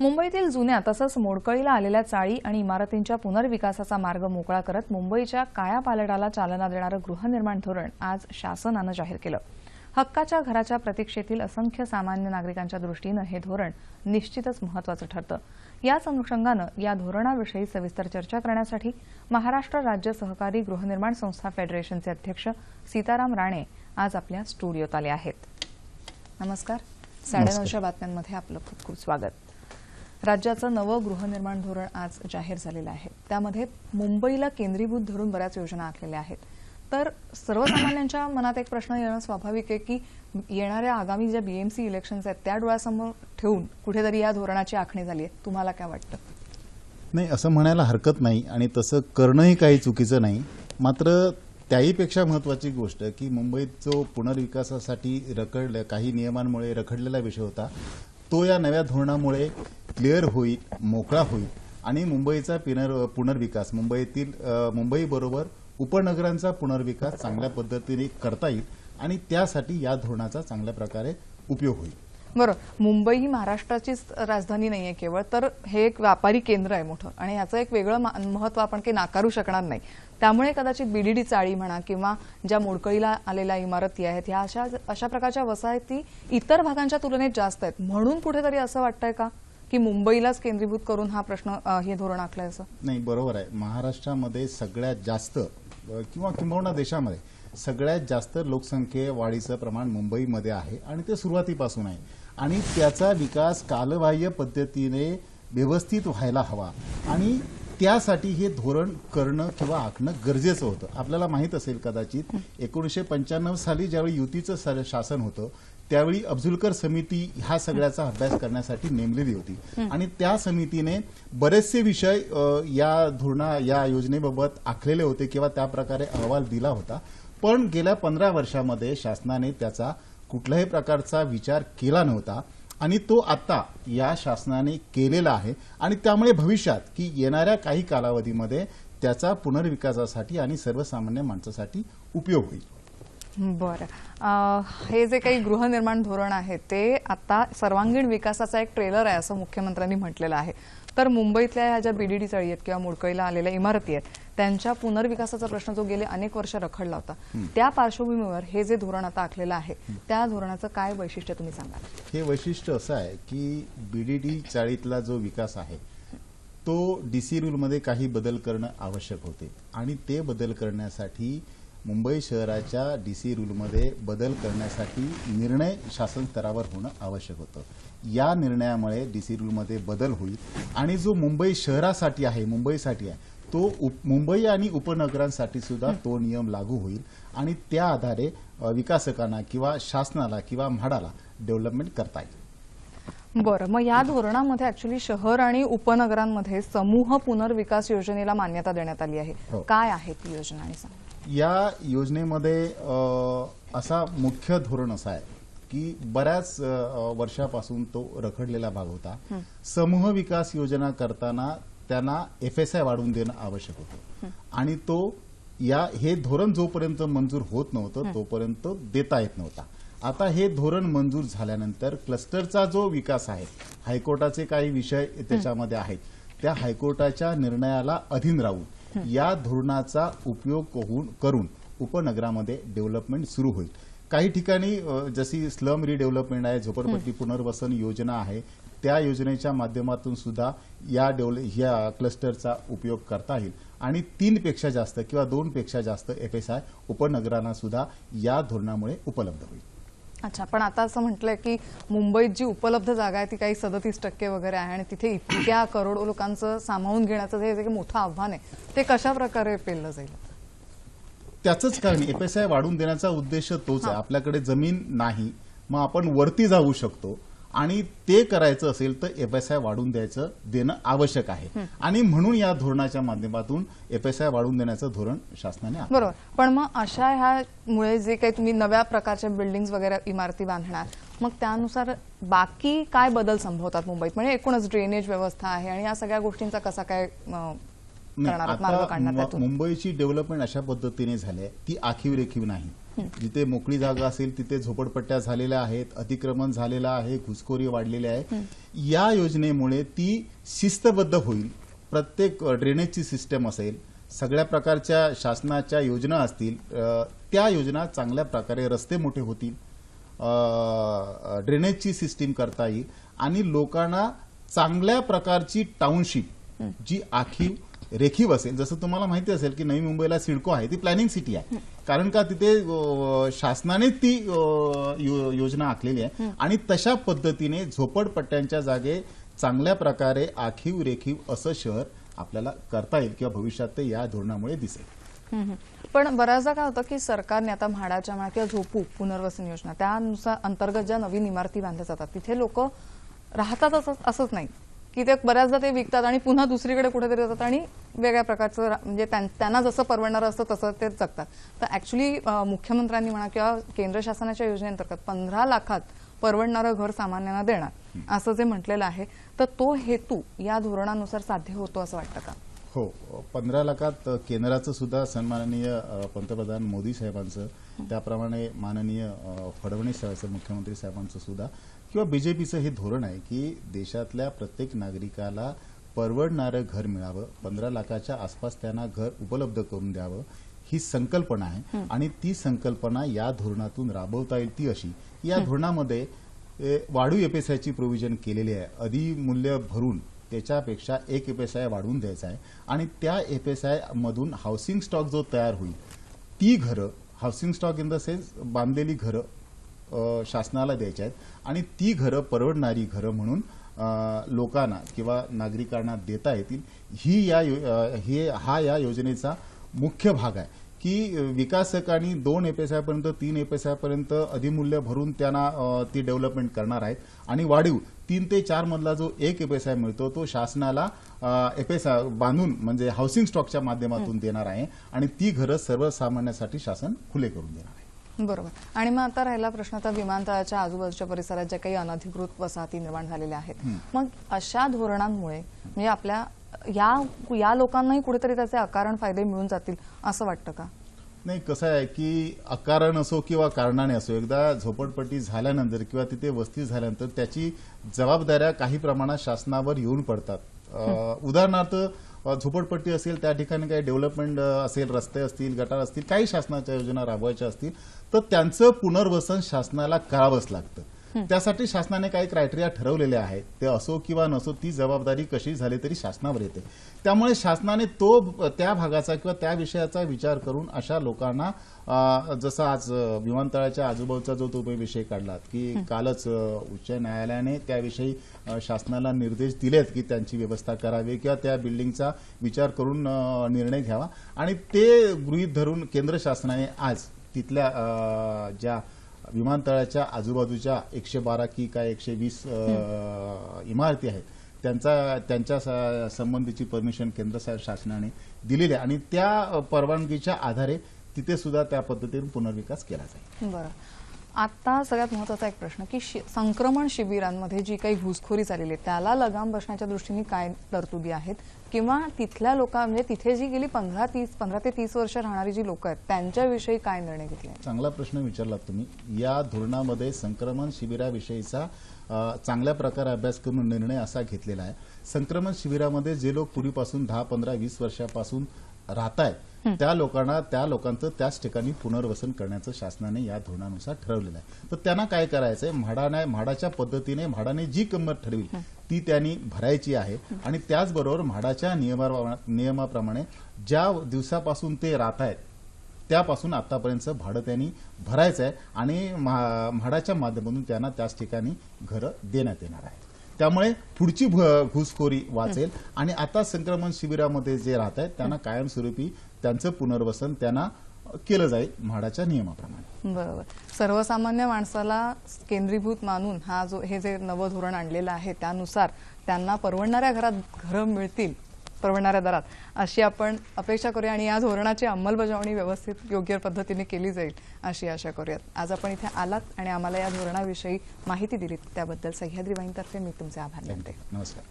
मुंबईतील जुन्या तसंच मोडकळीला आलेल्या चाळी आणि इमारतींच्या पुनर्विकासाचा मार्ग मोकळा करत मुंबईच्या कायापालटाला चालना देणारं गृहनिर्माण धोरण आज शासनानं जाहीर केलं. हक्काच्या घराच्या प्रतीक्षेतील असंख्य सामान्य नागरिकांच्या दृष्टीनं हे धोरण निश्चितच महत्वाचं ठरतं. याच अनुषंगानं या धोरणाविषयी सविस्तर चर्चा करण्यासाठी महाराष्ट्र राज्य सहकारी गृहनिर्माण संस्था फेडरेशनचे अध्यक्ष सीताराम राणे आज आपल्या स्टुडिओत आले आहेत. नमस्कार. साडेनऊच्या बातम्यांमध्ये आपलं खूप खूप स्वागत. राज्याचं नवं गृहनिर्माण धोरण आज जाहीर झालेलं आहे. त्यामध्ये मुंबईला केंद्रीभूत धरून बऱ्याच योजना आखलेल्या आहेत. तर सर्वसामान्यांच्या मनात एक प्रश्न येणं स्वाभाविक आहे की येणाऱ्या आगामी ज्या बीएमसी इलेक्शन्स आहेत त्या डोळ्यासमोर ठेवून कुठेतरी या धोरणाची आखणी झाली आहे. तुम्हाला काय वाटतं? नाही असं म्हणायला हरकत नाही आणि तसं करणंही काही चुकीचं नाही. मात्र त्याहीपेक्षा महत्वाची गोष्ट की मुंबईत जो पुनर्विकासासाठी रखडल्या काही नियमांमुळे रखडलेला विषय होता तो या नव्या धोरणामुळे क्लिअर होईल मोकळा होईल आणि मुंबईचा पुनर् पुनर्विकास मुंबईतील मुंबईबरोबर उपनगरांचा पुनर्विकास चांगल्या पद्धतीने करता येईल आणि त्यासाठी या धोरणाचा चांगल्या प्रकारे उपयोग होईल. बरं मुंबई ही महाराष्ट्राचीच राजधानी नाहीये केवळ तर हे एक व्यापारी केंद्र आहे मोठं. आणि ह्याचं एक वेगळं महत्त्व आपण काही नाकारू शकणार नाही. त्यामुळे कदाचित बीडीडी चाळी म्हणा किंवा ज्या मोडकळीला आलेल्या इमारती आहेत ह्या अशा अशा प्रकारच्या वसाहती इतर भागांच्या तुलनेत जास्त आहेत. म्हणून कुठेतरी असं वाटतंय का? की मुंबईलाच केंद्रीभूत करून हा प्रश्न हे धोरण आखलंय असं? नाही बरोबर आहे. महाराष्ट्रामध्ये सगळ्यात जास्त किंवा किंबहुना देशामध्ये सगळ्यात जास्त लोकसंख्ये वाढीचं प्रमाण मुंबईमध्ये आहे आणि ते सुरुवातीपासून आहे. आणि त्याचा विकास कालबाह्य पद्धतीने व्यवस्थित व्हायला हवा. आणि त्यासाठी हे धोरण करणं किंवा आखणं गरजेचं होतं. आपल्याला माहीत असेल कदाचित एकोणीसशे पंच्याण्णव साली ज्यावेळी युतीचं शासन होतं त्यावेळी अब्जुलकर समिती ह्या सगळ्याचा अभ्यास करण्यासाठी नेमलेली होती. आणि त्या समितीने बरेचसे विषय या धोरणा या योजनेबाबत आखलेले होते किंवा त्या प्रकारे अहवाल दिला होता. पण गेल्या पंधरा वर्षामध्ये शासनाने त्याचा कुठल्याही प्रकारचा विचार केला नव्हता. आणि तो आता या शासनाने केलेला आहे. आणि त्यामुळे भविष्यात की येणाऱ्या काही कालावधीमध्ये त्याचा पुनर्विकासासाठी आणि सर्वसामान्य माणसासाठी उपयोग होईल. बरं. अं, हे जे काही गृहनिर्माण धोरण आहे ते आता सर्वांगीण विकासाचा एक ट्रेलर आहे असं मुख्यमंत्र्यांनी म्हटलेलं आहे. तर मुंबईतल्या ह्या ज्या बीडीडी चाळी आहेत किंवा मुडकळीला आलेल्या इमारती आहेत त्यांच्या पुनर्विकासाचा प्रश्न जो गेले अनेक वर्ष रखडला होता. त्या पार्श्वभूमीवर हे जे धोरण आता आखलेलं आहे त्या धोरणाचं काय वैशिष्ट्य तुम्ही सांगा हे वैशिष्ट्य असं आहे की बीडीडी चाळीतला जो विकास आहे तो डीसी रूलमध्ये काही बदल करणं आवश्यक होते. आणि ते बदल करण्यासाठी मुंबई शहराच्या डीसी रूलमध्ये बदल करण्यासाठी निर्णय शासन स्तरावर होणं आवश्यक होतं. या निर्णयामुळे डीसी रूलमध्ये बदल होईल आणि जो मुंबई शहरासाठी आहे मुंबईसाठी आहे तो उप- मुंबई आणि उपनगरांसाठी सुद्धा तो नियम लागू होईल आणि त्या आधारे विकासकांना किंवा शासनाला किंवा म्हाडाला डेव्हलपमेंट करता येईल. बरं मग या धोरणामध्ये ऍक्च्युली शहर आणि उपनगरांमध्ये समूह पुनर्विकास योजनेला मान्यता देण्यात आली आहे. हो. काय आहे ती योजना आणि सांगा या योजनेमध्ये असा मुख्य धोरण असा आहे की बऱ्याच वर्षापासून तो रखडलेला भाग होता. समूह विकास योजना करताना त्यांना एफ एस आय वाढवून देणं आवश्यक होतं. आणि तो या हे धोरण जोपर्यंत मंजूर होत नव्हतं तोपर्यंत देता येत नव्हता. आता हे धोरण मंजूर झाल्यानंतर क्लस्टरचा जो विकास आहे हायकोर्टाचे काही विषय त्याच्यामध्ये आहेत. त्या हायकोर्टाच्या निर्णयाला अधीन राहून या धोरणाचा उपयोग होऊन- करून उपनगरामध्ये डेव्हलपमेंट सुरू होईल. काही ठिकाणी जशी स्लम रिडेव्हलपमेंट आहे झोपडपट्टी पुनर्वसन योजना आहे त्या योजनेच्या माध्यमातून सुद्धा या डेव्हल या क्लस्टरचा उपयोग करता येईल. आणि तीन पेक्षा जास्त किंवा दोन पेक्षा जास्त एफ एस आय उपनगरांना सुद्धा या धोरणामुळे उपलब्ध होईल. अच्छा पण आता असं म्हटलंय की मुंबईत जी उपलब्ध जागा आहे ती काही सदतीस टक्के वगैरे आहे आणि तिथे इतक्या करोडो लोकांचं सामावून घेण्याचं जे मोठं आव्हान आहे ते कशा प्रकारे पेललं जाईल? त्याचंच कारण एफ एस आय वाढवून देण्याचा उद्देश तोच आहे. आपल्याकडे जमीन नाही मग आपण वरती जाऊ शकतो. आणि ते करायचं असेल तर एफ एस आय वाढून द्यायचं देणं आवश्यक आहे. आणि म्हणून या धोरणाच्या माध्यमातून एफ एस आय वाढवून देण्याचं धोरण शासनाने. बरोबर. पण मग अशा ह्यामुळे जे काही तुम्ही नव्या प्रकारच्या बिल्डिंग वगैरे इमारती बांधणार मग त्यानुसार बाकी काय बदल संभवतात मुंबईत? म्हणजे एकूणच ड्रेनेज व्यवस्था आहे आणि या सगळ्या गोष्टींचा कसा काय मुंबईची डेव्हलपमेंट अशा पद्धतीने झाली आहे ती आखीव रेखीव नाही. जिथे मोकळी जागा असेल तिथे झोपडपट्ट्या झालेल्या आहेत अतिक्रमण झालेलं आहे घुसखोरी वाढलेली आहे. या योजनेमुळे ती शिस्तबद्ध होईल. प्रत्येक ड्रेनेजची सिस्टम असेल सगळ्या प्रकारच्या शासनाच्या योजना असतील त्या योजना चांगल्या प्रकारे रस्ते मोठे होतील ड्रेनेजची सिस्टीम करता येईल आणि लोकांना चांगल्या प्रकारची टाउनशिप जी आखीव रेखीव असेल जसं तुम्हाला माहिती असेल की नवी मुंबईला सिडको आहे ती प्लॅनिंग सिटी आहे. कारण का तिथे शासनाने ती यो- योजना आखलेली आहे. आणि तशा पद्धतीने झोपडपट्ट्यांच्या जागे चांगल्या प्रकारे आखीव रेखीव असं शहर आपल्याला करता येईल किंवा भविष्यात ते या धोरणामुळे दिसेल. पण बऱ्याचदा काय होतं की सरकारने आता म्हाडाच्या म्हणा किंवा झोपू पुनर्वसन योजना त्यानुसार अंतर्गत ज्या नवीन इमारती बांधल्या जातात तिथे लोक राहतात असं असंच नाही. की ते बऱ्याचदा ते विकतात आणि पुन्हा दुसरीकडे कुठेतरी जातात आणि वेगळ्या प्रकारचं म्हणजे त्यां- त्यांना जसं परवडणारं असतं तसं ते जगतात. तर ऍक्च्युली मुख्यमंत्र्यांनी म्हणा किंवा केंद्र शासनाच्या योजनेअंतर्गत पंधरा लाखात परवडणारं घर सामान्यांना देणार असं जे म्हटलेलं आहे. तर तो हेतू या धोरणानुसार साध्य होतो असं वाटतं का? हो. पंधरा लाखात केंद्राचं सुद्धा सन्माननीय पंतप्रधान मोदी साहेबांचं त्याप्रमाणे माननीय फडणवीस साहेबांचं मुख्यमंत्री साहेबांचं सुद्धा किंवा बीजेपीचं हे धोरण आहे की देशातल्या प्रत्येक नागरिकाला परवडणारं घर मिळावं पंधरा लाखाच्या आसपास त्यांना घर उपलब्ध करून द्यावं ही संकल्पना आहे. आणि ती संकल्पना या धोरणातून राबवता येईल ती अशी. या धोरणामध्ये ए, वाढीव एपीएसआयची प्रोव्हिजन केलेली आहे. अधिमूल्य भरून त्याच्यापेक्षा एक एपीएसआय वाढवून द्यायचा आहे. आणि त्या एपीएसआय मधून हाऊसिंग स्टॉक जो तयार होईल ती घरं housing stock in the sense बांधलेली घरं शासनाला द्यायची आहेत. आणि ती घरं परवडणारी घरं म्हणून लोकांना किंवा नागरिकांना देता येतील. ही या हे हा या योजनेचा मुख्य भाग आहे. की विकासकांनी दोन एपीएसआय पर्यंत तीन एपीएसआय पर्यंत अधिमूल्य भरून त्यांना ती डेव्हलपमेंट करणार आहेत. आणि वाढीव तीन ते चार मधला जो एक एपीएसआय मिळतो तो शासनाला एपीएसआय बांधून म्हणजे हाऊसिंग स्टॉकच्या माध्यमातून देणार आहे. आणि ती घरं सर्वसामान्यासाठी शासन खुले करून देणार आहे. बरोबर. आणि मग आता राहिला प्रश्न आता विमानतळाच्या आजूबाजूच्या परिसरात ज्या काही अनधिकृत वसाहती निर्माण झालेल्या आहेत मग अशा धोरणांमुळे म्हणजे आपल्या या या लोकांनाही कुठेतरी त्याचे अकारण फायदे मिळून जातील असं वाटतं का? नाही कसं आहे की अकारण असो किंवा कारणाने असो एकदा झोपडपट्टी झाल्यानंतर किंवा तिथे वस्ती झाल्यानंतर त्याची जबाबदाऱ्या काही प्रमाणात शासनावर येऊन पडतात. उदाहरणार्थ झोपडपट्टी असेल त्या ठिकाणी काही डेव्हलपमेंट असेल रस्ते असतील गटार असतील काही शासनाच्या योजना राबवायच्या असतील तर त्यांचं पुनर्वसन शासनाला करावंच लागतं. त्यासाठी शासनाने काही क्रायटेरिया ठरवलेले आहेत. ते असो किंवा नसो ती जबाबदारी कशी झाली तरी शासनावर येते. त्यामुळे शासनाने तो त्या भागाचा किंवा त्या विषयाचा विचार करून अशा लोकांना जसं आज विमानतळाच्या आजूबाजूचा जो तुम्ही विषय काढलात की कालच उच्च न्यायालयाने त्याविषयी शासनाला निर्देश दिलेत की त्यांची व्यवस्था करावी किंवा त्या बिल्डिंगचा विचार करून निर्णय घ्यावा. आणि ते गृहीत धरून केंद्र शासनाने आज तिथल्या ज्या विमानतळाच्या आजूबाजूच्या एकशे बारा की काय एकशे वीस इमारती आहेत. त्यांचा त्यांच्या संबंधीची परमिशन केंद्र शासनाने दिलेली आहे. आणि त्या परवानगीच्या आधारे तिथे सुद्धा त्या पद्धतीने पुनर्विकास केला जाईल. बरं. आता सगळ्यात महत्त्वाचा एक प्रश्न की शि- संक्रमण शिबिरांमध्ये जी काही घुसखोरी झालेली आहे त्याला लगाम बसण्याच्या दृष्टीने काय तरतुदी आहेत? किंवा तिथल्या लोकां म्हणजे तिथे जी गेली पंधरा तीस पंधरा ते तीस वर्ष राहणारी जी लोक आहेत त्यांच्याविषयी काय निर्णय घेतले? चांगला प्रश्न विचारलात तुम्ही. या धोरणामध्ये संक्रमण शिबिराविषयीचा चांगल्या प्रकारे अभ्यास करून निर्णय असा घेतलेला आहे. संक्रमण शिबिरामध्ये जे लोक पूर्वीपासून दहा पंधरा वीस वर्षापासून राहत आहेत त्या लोकांना त्या लोकांचं त्याच ठिकाणी पुनर्वसन करण्याचं शासनाने या धोरणानुसार ठरवलेलं आहे. तर त्यांना काय करायचंय? म्हाडाने म्हाडाच्या पद्धतीने म्हाडाने जी किंमत ठरवी ती त्यांनी भरायची आहे. आणि त्याचबरोबर म्हाडाच्या नियमा नियमाप्रमाणे ज्या दिवसापासून ते राहत आहेत त्यापासून आतापर्यंतचं भाडं त्यांनी भरायचं आहे आणि म्हा- म्हाडाच्या माध्यमातून त्यांना त्याच ठिकाणी घरं देण्यात येणार आहे त्यामुळे पुढची भ- घुसखोरी वाचेल. आणि आता संक्रमण शिबिरामध्ये जे राहत आहेत त्यांना कायमस्वरूपी त्यांचं पुनर्वसन त्यांना केलं जाईल म्हाडाच्या नियमाप्रमाणे. बरोबर. सर्वसामान्य माणसाला केंद्रीभूत मानून हा जो हे जे नवं धोरण आणलेलं आहे त्यानुसार त्यांना परवडणाऱ्या घरात घरं मिळतील परवडणाऱ्या दरात. अशी आपण अपेक्षा करूया आणि या धोरणाची अंमलबजावणी व्यवस्थित योग्य पद्धतीने केली जाईल अशी आशा करूयात. आज आपण इथे आलात आणि आम्हाला या धोरणाविषयी माहिती दिलीत. त्याबद्दल सह्याद्री वाईनतर्फे मी तुमचे आभार मानते. नमस्कार.